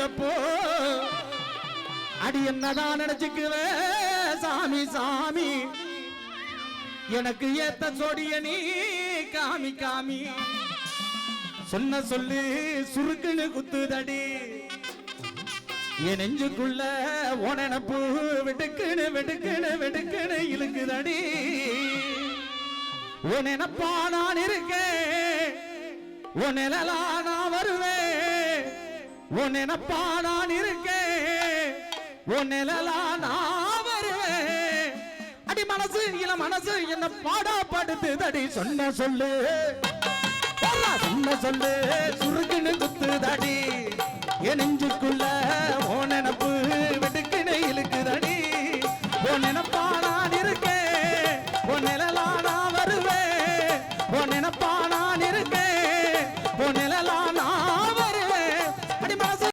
இருக்கிறப்போ அடி என்னதான் நினைச்சுக்குவே? சாமி சாமி எனக்கு ஏத்த சொடிய நீ காமி காமி. சொன்ன சொல்லு சுருக்குன்னு குத்துதடி. என் நெஞ்சுக்குள்ள உனப்பு வெடுக்குன்னு வெடுக்குன்னு வெடுக்குன்னு இழுக்குதடி. உன் நினப்பா நான் இருக்கேன் உன் நிழலா நான் வருவேன். உன்னெனப்பா நான் இருக்கேன் உன்னெலலா நான் வருவேன். அடி மனசு இள மனசு என்ன பாடா படுத்து தடி சொன்ன சொல்லு. சொன்ன சொல்லு. சுருக்குன்னு குத்து தடி என் நெஞ்சுக்குள்ள ஓ நெனப்பு வெட்டுக்குன்னு இழுக்குதடி. ஓ நெனப்பா நான் உன் நிழலா நான் வருவேன். உன்